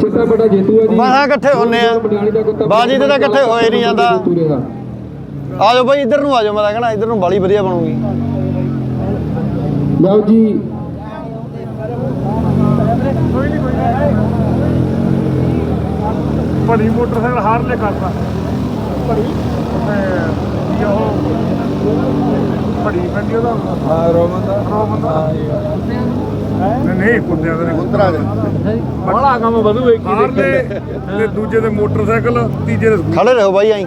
ਚਿੱਟਾ ਬੜਾ ਜੇਤੂ ਹੈ ਜੀ। ਬਾਹਾਂ ਇਕੱਠੇ ਹੁੰਨੇ ਆ। ਪਟਿਆਲੇ ਦਾ ਕੁੱਤਾ ਬਾਜੀ ਤੇ ਤਾਂ ਇਕੱਠੇ ਹੋਏ ਨਹੀਂ ਜਾਂਦਾ। ਆ ਜਾਓ ਬਾਈ ਇੱਧਰ ਨੂੰ ਆ ਜਾਓ ਮੈਂ ਤਾਂ ਕਹਿਣਾ ਇੱਧਰ ਨੂੰ ਬਾਲੀ ਵਧੀਆ ਬਣੂਗੀ। ਲਓ ਜੀ। ਬੜੀ ਮੋਟਰਸਾਈਕਲ ਹਾਰ ਲੈ ਕਰਦਾ ਬੜੀ ਤੇ ਉਹ। ਬੜੀ ਪੈਂਦੀ ਉਹਦਾ। ਹਾਂ ਰੋਮਨ ਦਾ। ਰੋਮਨ ਦਾ। ਹਾਂ ਜੀ। ਨਹੀਂ ਨਹੀਂ ਕੁੱਤਿਆਂ ਦਾ ਨਹੀਂ ਉਤਰਾ ਦੇ। ਬੜਾ ਕੰਮ ਵਧੂ ਇੱਕ ਹਾਰਲੇ ਤੇ ਦੂਜੇ ਦੇ ਮੋਟਰਸਾਈਕਲ ਤੀਜੇ ਦੇ ਸਕੂਟਰ। ਖੜੇ ਰਹੋ ਬਾਈ ਆਈ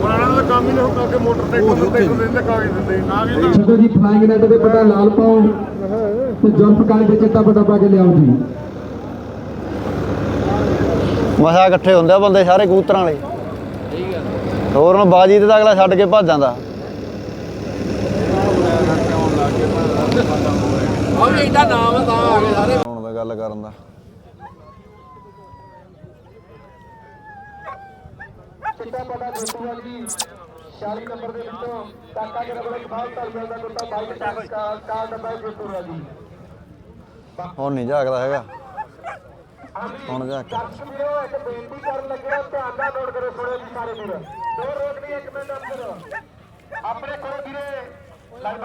ਪੁਰਾਣਾ ਦਾ ਕੰਮ ਹੀ ਨਹੀਂ ਹੁੰਦਾ ਕਿ ਮੋਟਰਸਾਈਕਲ ਤੇ ਇੱਕ ਦਿਨ ਦੇ। ਕਾਗਜ਼ ਦਿੰਦੇ ਕਾਗਜ਼ ਛੱਡੋ ਜੀ ਫਲਾਈਂਗ ਨੈਟ ਦੇ ਪਟਾ ਲਾਲ ਪਾਓ। ਤੇ ਜੁਲਫ ਕਾਲੀ ਦੇ ਚਿੱਟਾ ਪਟਾ ਪਾ ਕੇ ਲਿਆਓ ਜੀ। ਮਸਾ ਇਕੱਠੇ ਹੁੰਦੇ ਆ ਬੰਦੇ ਸਾਰੇ ਕਬੂਤਰਾਂ ਵਾਲੇ। ਹੋਰ ਹੁਣ ਬਾਜੀ ਤੇ ਤਾਂ ਅਗਲਾ ਛੱਡ ਕੇ ਭੱਜ ਜਾਂਦਾ। ਹੁਣ ਦਾ ਗੱਲ ਕਰਨ ਦਾ ਚਿੱਟਾ ਪਟਾ ਜੇਤੂ ਹੈ ਜੀ 46 ਨੰਬਰ ਦੇ। ਵਿੱਚੋਂ ਕਾਕਾ ਜਿਹੜਾ ਬੜਾ ਖਾਲ ਧਰ ਦਾ ਕੁੱਤਾ ਬਾਈਕ ਕਾਲ ਕਾਲ ਡੱਬਾ ਜੇਤੂ ਹੈ ਜੀ ਹੁਣ ਨਹੀਂ ਝਾਕਦਾ ਹੈਗਾ। ਹੁਣ ਝਾਕ ਦਰਸ਼ਕ ਵੀਰੋ ਇੱਕ ਬੇਨਤੀ ਕਰਨ ਲੱਗਿਆ ਧਿਆਨ ਨਾਲ ਨੋਟ ਕਰੋ ਸੁਣੋ ਜੀ ਸਾਰੇ ਵੀਰ। ਦੋ ਰੋਕਣੀ ਇੱਕ ਮਿੰਟ ਅੰਦਰ। ਆਪਣੇ ਕੋਲ ਵੀਰੇ ਲਾਈਨ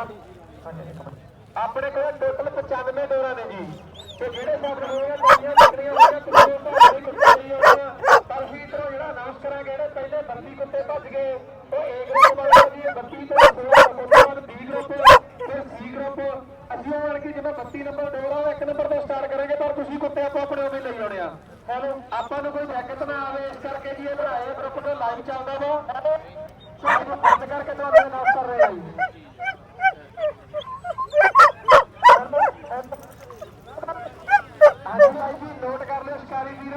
ਆਪਣੇ ਕੋਲ ਟੋਟਲ 95 ਡੋਰਾਂ ਨੇ ਜੀ। ਤੇ ਜਿਹੜੇ ਸਾਡੇ ਹੋਏ ਟੋਲੀਆਂ ਲੱਗਣੀਆਂ ਹੋਈਆਂ ਕਿਸੇ ਭਾਵੇਂ ਕੁੱਤੇ ਨਹੀਂ ਹੋਣਾ ਪਰ ਅਸੀਂ ਇਧਰੋਂ ਜਿਹੜਾ ਅਨਾਉਂਸ ਕਰਾਂਗੇ ਜਿਹੜੇ ਪਹਿਲੇ 32 ਕੁੱਤੇ ਭੱਜ ਗਏ ਉਹ ਏ ਗਰੁੱਪ ਵਾਲੇ ਜੀ ਇਹ 32 ਤੋਂ 16 ਉਸ ਤੋਂ ਬਾਅਦ ਬੀ ਗਰੁੱਪ ਫਿਰ ਸੀ ਗਰੁੱਪ ਅਸੀਂ ਉਹ ਕਿ ਜਿਵੇਂ 32 ਨੰਬਰ ਡੋਰ ਆ ਉਹ ਇੱਕ ਨੰਬਰ ਤੋਂ ਸਟਾਰਟ ਕਰਾਂਗੇ ਕੁੱਤੇ ਆਪੋ ਆਪਣੇ ਉਵੇਂ ਲਈ ਆਉਣੇ ਆ। ਹੈਲੋ ਆਪਾਂ ਨੂੰ ਕੋਈ ਦਿੱਕਤ ਨਾ ਆਵੇ, ਇਸ ਕਰਕੇ ਜੀ ਇਹ ਬਣਾਏ ਗਰੁੱਪ ਤੋਂ ਲਾਈਵ ਚੱਲਦਾ ਵਾ ਸਾਨੂੰ ਬੰਦ ਕਰਕੇ ਤੁਹਾਨੂੰ ਅਨਾਉਂਸ ਕਰ ਰਹੇ ਆ ਜੀ। ਨੋਟ ਕਰ ਲਿਓ ਸ਼ਿਕਾਰੀ ਵੀਰ।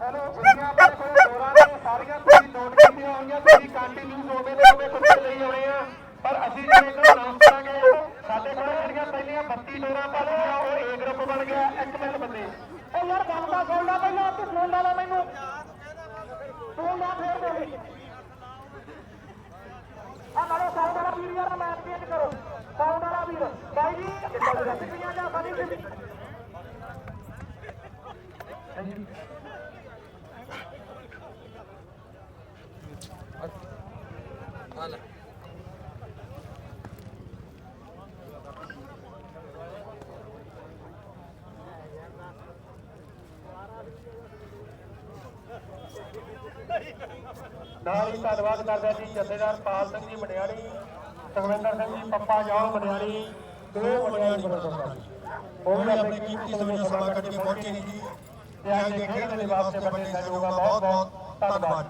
ਹੈਲੋ ਜਿੰਨੀਆਂ ਆਪਣੇ ਕੋਲ ਡੋਰਾਂ ਨੇ ਸਾਰੀਆਂ ਤੁਸੀਂ ਨੋਟ ਕੀਤੀਆਂ ਹੋਣਗੀਆਂ, ਤੁਸੀਂ ਕੰਟੀਨਿਊ ਹੋਵੇ ਤੇ ਹੋਵੇ ਕੁੱਤੇ ਲਈ ਆਉਣੇ ਆ। ਪਰ ਅਸੀਂ ਜਿਵੇਂ ਇਹਨਾਂ ਨੂੰ ਅਨਾਉਂਸ ਕਰਾਂਗੇ, ਸਾਡੇ ਕੋਲ ਜਿਹੜੀਆਂ ਪਹਿਲੀਆਂ 32 ਡੋਰਾਂ ਪਾਲੀਆਂ ਬਣ ਗਿਆ ਇੱਕ ਮਿੰਟ ਬੰਦੇ। ਉਹ ਯਾਰ ਗੱਲ ਤਾਂ ਸੁਣ ਲੈ ਪਹਿਲਾਂ, ਤੇ ਫੋਨ ਲਾ ਲੈ ਮੈਨੂੰ। ਫੋਨ ਲਾ ਫੇਰ ਬੋਲੀ। ਆ ਨਾਲੇ ਸਾਊਂਡ ਵਾਲਾ ਵੀਰ ਯਾਰ ਮੈਚ ਚੇਂਜ ਕਰੋ। ਸਾਊਂਡ ਵਾਲਾ ਵੀਰ। ਬਾਈ ਜੀ ਕਿੱਥੇ ਜਾਂ ਸਾਡੀ ਨਾਲ ਹੀ ਧੰਨਵਾਦ ਕਰਦਾ ਜੀ ਜਥੇਦਾਰ ਪਾਲ ਸਿੰਘ ਜੀ ਮੜਿਆਲੀ ਸੁਖਵਿੰਦਰ ਸਿੰਘ ਜੀ ਪੱਪਾ ਜਾਓ ਮੜਿਆਲੀ ਦੋ ਮੜਿਆਲੀ ਗੁਰਦੁਆਰਾ ਉਹ ਵੀ ਆਪਣੇ ਕੀਮਤੀ ਸਮੇਂ ਸਮਾਂ ਕੱਢ ਕੇ ਪਹੁੰਚੇ ਨੇ ਜੀ ਤੇ ਅੱਜ ਦੇ ਖੇਡ ਦੇ ਵਾਸਤੇ ਬੰਦੇ ਸਹਿਯੋਗ ਦਾ ਬਹੁਤ ਬਹੁਤ ਧੰਨਵਾਦ।